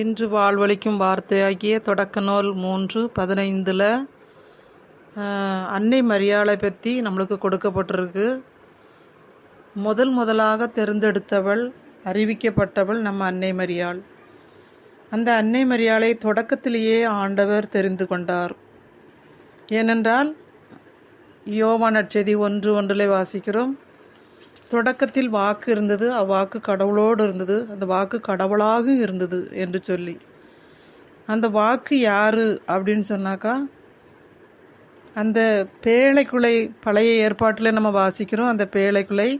இன்று வாழ்வளிக்கும் வார்த்தையாகிய தொடக்க நூல் மூன்று பதினைந்தில் அன்னை மரியாதை பற்றி நம்மளுக்கு கொடுக்கப்பட்டிருக்கு. முதல் முதலாக தேர்ந்தெடுத்தவள் அறிவிக்கப்பட்டவள் நம்ம அன்னை மரியாள். அந்த அன்னை மரியாளை தொடக்கத்திலேயே ஆண்டவர் தெரிந்து கொண்டார். ஏனென்றால் யோவான் நற்செய்தி ஒன்று ஒன்றிலே வாசிக்கிறோம். தொடக்கத்தில் வாக்கு இருந்தது அவ்வாக்கு கடவுளோடு இருந்தது அந்த வாக்கு கடவுளாக இருந்தது என்று சொல்லி. அந்த வாக்கு யார் அப்படின்னு சொன்னாக்கா அந்த பேழைக்குலை பழைய ஏற்பாட்டில் நம்ம வாசிக்கிறோம் அந்த பேழைக்குலை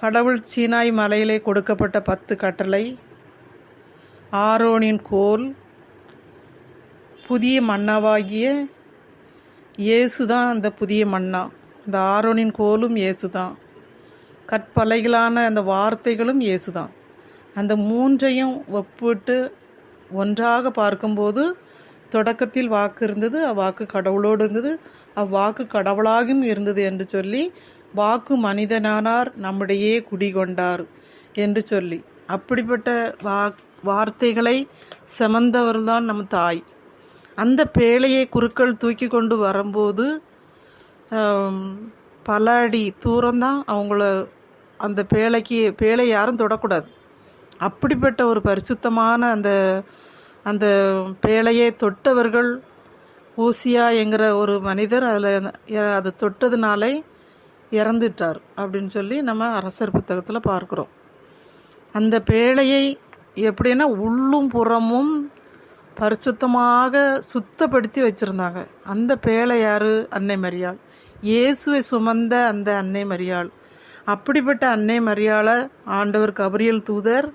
கடவுள் சீனாய் மலையிலே கொடுக்கப்பட்ட பத்து கட்டளை ஆரோனின் கோல் புதிய மன்னாவாகிய இயேசு தான் அந்த புதிய மன்னா. அந்த ஆரோனின் கோலும் இயேசு தான் கற்பலைகளான அந்த வார்த்தைகளும் இயேசு தான் அந்த மூன்றையும் ஒப்பிட்டு ஒன்றாக பார்க்கும்போது தொடக்கத்தில் வாக்கு இருந்தது அவ்வாக்கு கடவுளோடு இருந்தது அவ்வாக்கு கடவுளாகவும் இருந்தது என்று சொல்லி வாக்கு மனிதனானார் நம்முடையே குடிகொண்டார் என்று சொல்லி. அப்படிப்பட்ட வா வார்த்தைகளை செமந்தவர்தான் நம் தாய். அந்த பேழையை குருக்கள் தூக்கி கொண்டு வரும்போது பல அடி தூரம்தான் அவங்கள அந்த பேழைக்கு பேழை யாரும் தொடக்கூடாது. அப்படிப்பட்ட ஒரு பரிசுத்தமான அந்த அந்த பேழையை தொட்டவர்கள் ஊசியா என்கிற ஒரு மனிதர் அதில் அதை தொட்டதுனாலே இறந்துட்டார் அப்படின்னு சொல்லி நம்ம அரசர் புத்தகத்தில் பார்க்குறோம். அந்த பேழையை எப்படின்னா உள்ளும் புறமும் பரிசுத்தமாக சுத்தப்படுத்தி வச்சுருந்தாங்க. அந்த பேழை யார்? அன்னை மரியாள். இயேசுவை சுமந்த அந்த அன்னை மரியாள். அப்படிப்பட்ட அன்னை மரியாள ஆண்டவர் கபரியல் தூதர்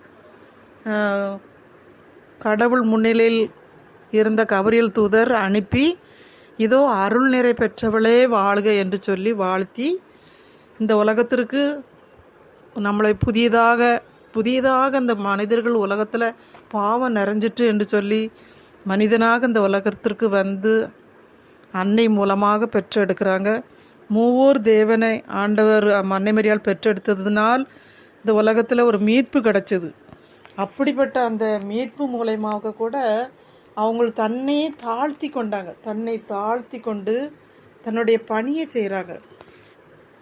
கடவுள் முன்னிலையில் இருந்த கபரியல் தூதர் அனுப்பி இதோ அருள் நிறை பெற்றவளே வாழ்க என்று சொல்லி வாழ்த்தி இந்த உலகத்திற்கு நம்மளை புதியதாக புதியதாக இந்த மனிதர்கள் உலகத்தில் பாவம் நிறைஞ்சிட்டு என்று சொல்லி மனிதனாக இந்த உலகத்திற்கு வந்து அன்னை மூலமாக பெற்றெடுக்கிறாங்க. மூவோர் தேவனை ஆண்டவர் மன்னைமரியால் பெற்றெடுத்ததுனால் இந்த உலகத்தில் ஒரு மீட்பு கிடச்சிது. அப்படிப்பட்ட அந்த மீட்பு மூலயமாக கூட அவங்க தன்னையே தாழ்த்தி கொண்டாங்க. தன்னை தாழ்த்தி கொண்டு தன்னுடைய பணியை செய்கிறாங்க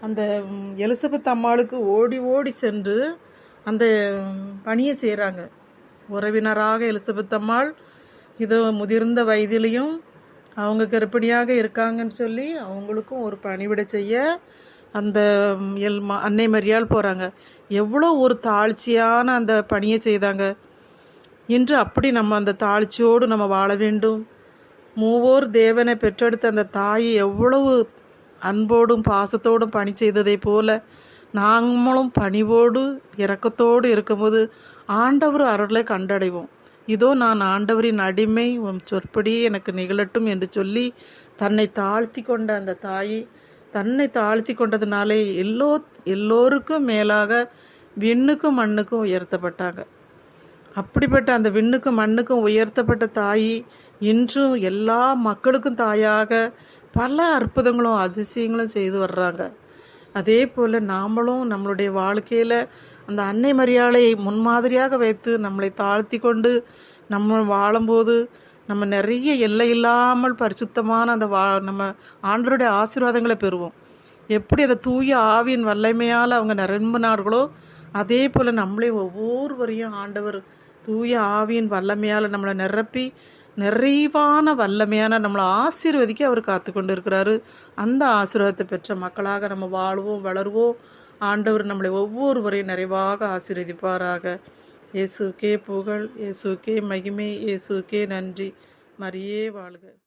அந்த எலிசபெத் அம்மாளுக்கு ஓடி ஓடி சென்று அந்த பணியை செய்கிறாங்க உறவினராக எலிசபெத் அம்மாள் இது முதிர்ந்த வயதிலையும் அவங்க கர்ப்பிணியாக இருக்காங்கன்னு சொல்லி அவங்களுக்கும் ஒரு பணிவிட செய்ய அந்த எல் அன்னை மரியாள் போகிறாங்க எவ்வளோ ஒரு தாழ்ச்சியான அந்த பணியை செய்தாங்க. இன்று அப்படி நம்ம அந்த தாழ்ச்சியோடு நம்ம வாழ வேண்டும். மூவோர் தேவனை பெற்றெடுத்த அந்த தாயை எவ்வளவு அன்போடும் பாசத்தோடும் பணி செய்ததை போல நாங்களும் பணிவோடு இறக்கத்தோடு இருக்கும்போது ஆண்டவர் அருளை கண்டடைவோம். இதோ நான் ஆண்டவரின் அடிமை உன் சொற்படி எனக்கு நிகழட்டும் என்று சொல்லி தன்னை தாழ்த்தி கொண்ட அந்த தாயை தன்னை தாழ்த்தி கொண்டதுனாலே எல்லோ எல்லோருக்கும் மேலாக விண்ணுக்கும் மண்ணுக்கும் உயர்த்தப்பட்டாங்க. அப்படிப்பட்ட அந்த விண்ணுக்கும் மண்ணுக்கும் உயர்த்தப்பட்ட தாய் இன்றும் எல்லா மக்களுக்கும் தாயாக பல அற்புதங்களும் அதிசயங்களும் செய்து வர்றாங்க. அதே போல் நாமளும் நம்மளுடைய வாழ்க்கையில் அந்த அன்னை மரியாதையை முன்மாதிரியாக வைத்து நம்மளை தாழ்த்தி கொண்டு நம்ம வாழும்போது நம்ம நிறைய எல்லை இல்லாமல் பரிசுத்தமான அந்த வா நம்ம ஆண்டருடைய ஆசீர்வாதங்களை பெறுவோம். எப்படி அந்த தூய ஆவியின் வல்லமையால் அவங்க நிரம்பினார்களோ அதே போல் நம்மளே ஒவ்வொருவரையும் ஆண்டவர் தூய ஆவியின் வல்லமையால் நம்மளை நிரப்பி நிறைவான வல்லமையான நம்மளை ஆசீர்வதிக்க அவர் காத்து கொண்டு இருக்கிறாரு அந்த ஆசீர்வாதத்தை பெற்ற மக்களாக நம்ம வாழ்வோம் வளருவோம். ஆண்டவர் நம்மளை ஒவ்வொருவரையும் நிறைவாக ஆசீர்வதிப்பாராக. இயேசுக்கே புகழ் இயேசுக்கே மகிமை இயேசுக்கே நன்றி. மரியே வாழ்க.